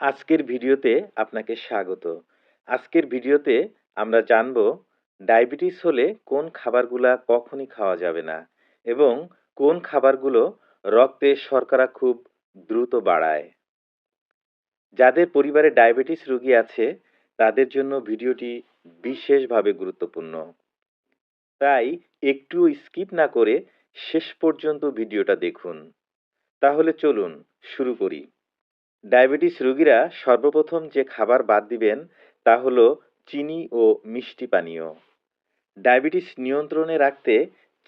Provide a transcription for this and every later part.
আজকের ভিডিওতে আপনাকে স্বাগত। আজকের ভিডিওতে আমরা জানব ডায়াবেটিস হলে কোন খাবারগুলা কখনই খাওয়া যাবে না এবং কোন খাবারগুলো রক্তে শর্করা খুব দ্রুত বাড়ায়। যাদের পরিবারে ডায়াবেটিস রোগী আছে, তাদের জন্য ভিডিওটি বিশেষভাবে গুরুত্বপূর্ণ। তাই একটুও স্কিপ না করে শেষ পর্যন্ত ভিডিওটা দেখুন। তাহলে চলুন শুরু করি। ডায়াবেটিস রোগীরা সর্বপ্রথম যে খাবার বাদ দিবেন, তা হলো চিনি ও মিষ্টি পানীয়। ডায়াবেটিস নিয়ন্ত্রণে রাখতে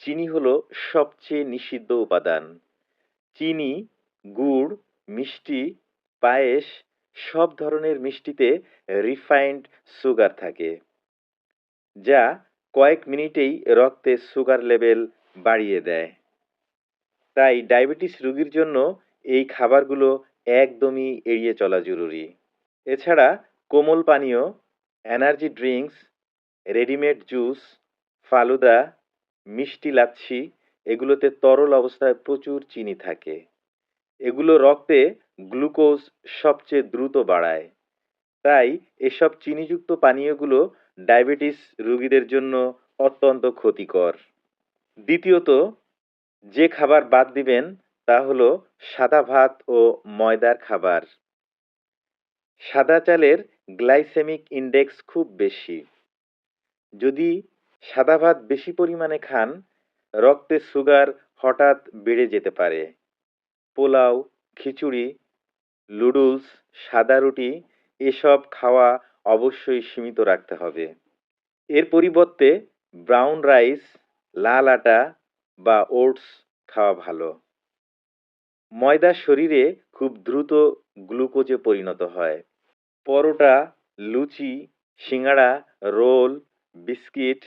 চিনি হলো সবচেয়ে নিষিদ্ধ উপাদান। চিনি, গুড়, মিষ্টি, পায়েস সব ধরনের মিষ্টিতে রিফাইন্ড সুগার থাকে, যা কয়েক মিনিটেই রক্তে সুগার লেভেল বাড়িয়ে দেয়। তাই ডায়াবেটিস রোগীর জন্য এই খাবারগুলো একদমই এড়িয়ে চলা জরুরি। এছাড়া কোমল পানীয় energy drinks readymade juice falooda, মিষ্টি লাচ্ছি এগুলোতে তরল অবস্থায় প্রচুর চিনি থাকে। এগুলো রক্তে গ্লুকোজ সবচেয়ে দ্রুত বাড়ায়। তাই এসব চিনিযুক্ত পানীয়গুলো ডায়াবেটিস রোগীদের জন্য অত্যন্ত ক্ষতিকর। দ্বিতীয়ত, যে খাবার বাদ দিবেন তা হলো সাদা ভাত ও ময়দার খাবার। সাদা চালের গ্লাইসেমিক ইন্ডেক্স খুব বেশি। যদি সাদা ভাত বেশি পরিমাণে খান, রক্তে সুগার হঠাৎ বেড়ে যেতে পারে। পোলাও, খিচুড়ি লুডুলস সাদা রুটি, এসব খাওয়া অবশ্যই সীমিত রাখতে হবে। এর পরিবর্তে ব্রাউন রাইস, লাল আটা বা ওটস খাওয়া ভালো। ময়দা শরীরে খুব দ্রুত গ্লুকোজে পরিণত হয়। Paratha, luchi, singara, roll, biscuit,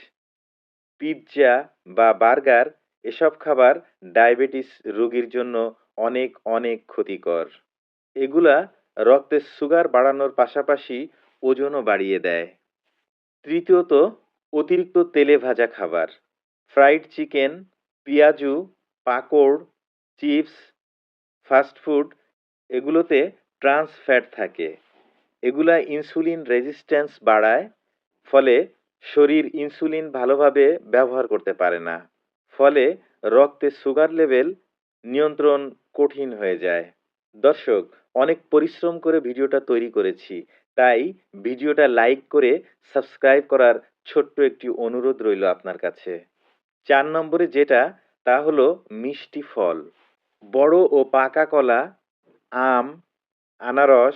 pizza বা বার্গার এসব খাবার ডায়াবেটিস রোগীর জন্য অনেক অনেক ক্ষতিকর। এগুলা রক্তে সুগার বাড়ানোর পাশাপাশি ওজনও বাড়িয়ে দেয়। তৃতীয়ত, অতিরিক্ত তেলে ভাজা খাবার। Fried chicken, piyaju papad chips fast food এগুলোতে ট্রান্স ফ্যাট থাকে। এগুলা ইনসুলিন রেজিস্ট্যান্স বাড়ায়, ফলে শরীর ইনসুলিন ভালোভাবে ব্যবহার করতে পারে না। ফলে রক্তে সুগার লেভেল নিয়ন্ত্রণ কঠিন হয়ে যায়। দর্শক, অনেক পরিশ্রম করে ভিডিওটা তৈরি করেছি, তাই ভিডিওটা লাইক করে সাবস্ক্রাইব করার ছোট্ট একটি অনুরোধ রইল আপনার কাছে। চার নম্বরে যেটা, তা হলো মিষ্টি ফল। বড় ও পাকা কলা, আম, আনারস,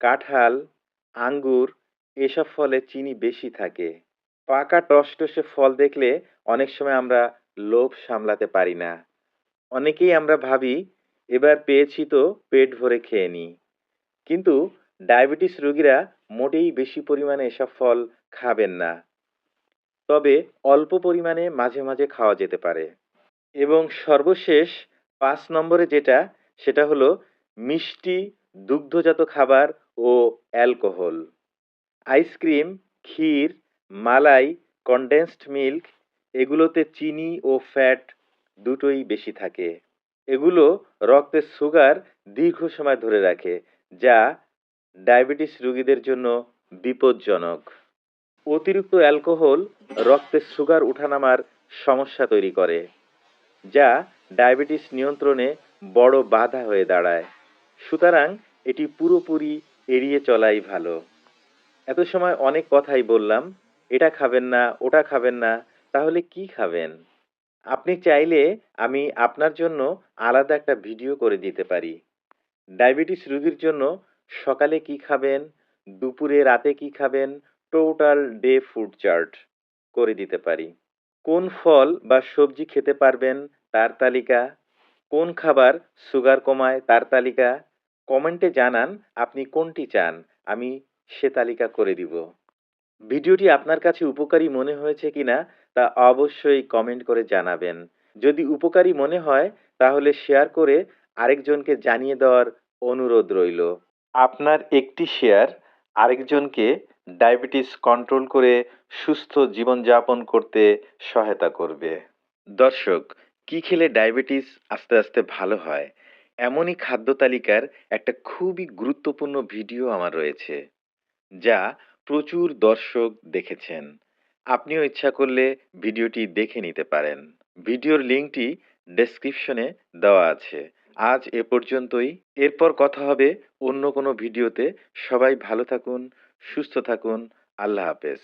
কাঁঠাল, আঙ্গুর, এসব ফলে চিনি বেশি থাকে। পাকা টসটসে ফল দেখলে অনেক সময় আমরা লোভ সামলাতে পারি না। অনেকেই আমরা ভাবি, এবার পেয়েছি তো, পেট ভরে খেয়ে নিই কিন্তু ডায়াবেটিস রোগীরা মোটেই বেশি পরিমাণে এসব ফল খাবেন না। তবে অল্প পরিমাণে মাঝে মাঝে খাওয়া যেতে পারে। এবং সর্বশেষ পাঁচ নম্বরে যেটা, সেটা হলো মিষ্টি, দুগ্ধজাত খাবার ও alcohol. Ice cream, kheer, malai condensed milk এগুলোতে চিনি ও ফ্যাট দুটোই বেশি থাকে। এগুলো রক্তে সুগার দীর্ঘ সময় ধরে রাখে, যা ডায়াবেটিস রোগীদের জন্য বিপজ্জনক। অতিরিক্ত অ্যালকোহল রক্তে সুগার উঠানামার সমস্যা তৈরি করে, যা ডায়াবেটিস নিয়ন্ত্রণে বড় বাধা হয়ে দাঁড়ায়। সুতরাং এটি পুরোপুরি এড়িয়ে চলাই ভালো। এত সময় অনেক কথাই বললাম, এটা খাবেন না, ওটা খাবেন না, তাহলে কি খাবেন? আপনি চাইলে আমি আপনার জন্য আলাদা একটা ভিডিও করে দিতে পারি। ডায়াবেটিস রোগীর জন্য সকালে কি খাবেন, দুপুরে রাতে কি খাবেন, টোটাল ডে ফুড চার্ট করে দিতে পারি। কোন ফল বা সবজি খেতে পারবেন তার তালিকা, কোন খাবার সুগার কমায় তার তালিকা, কমেন্টে জানান আপনি কোনটি চান, আমি সে তালিকা করে দিব। ভিডিওটি আপনার কাছে উপকারী মনে হয়েছে কিনা তা অবশ্যই কমেন্ট করে জানাবেন। যদি উপকারী মনে হয়, তাহলে শেয়ার করে আরেকজনকে জানিয়ে দেওয়ার অনুরোধ রইল। আপনার একটি শেয়ার আরেকজনকে ডায়াবেটিস কন্ট্রোল করে সুস্থ জীবনযাপন করতে সহায়তা করবে। দর্শক কি খেলে ডায়াবেটিস আস্তে আস্তে ভালো হয়? এমনই খাদ্য তালিকার একটা খুবই গুরুত্বপূর্ণ ভিডিও আমার রয়েছে, যা প্রচুর দর্শক দেখেছেন। আপনিও ইচ্ছা করলে ভিডিওটি দেখে নিতে পারেন। ভিডিওর লিঙ্কটি ডেসক্রিপশনে দেওয়া আছে। আজ এ পর্যন্তই। এরপর কথা হবে অন্য কোনো ভিডিওতে। সবাই ভালো থাকুন, সুস্থ থাকুন। আল্লাহ হাফেজ।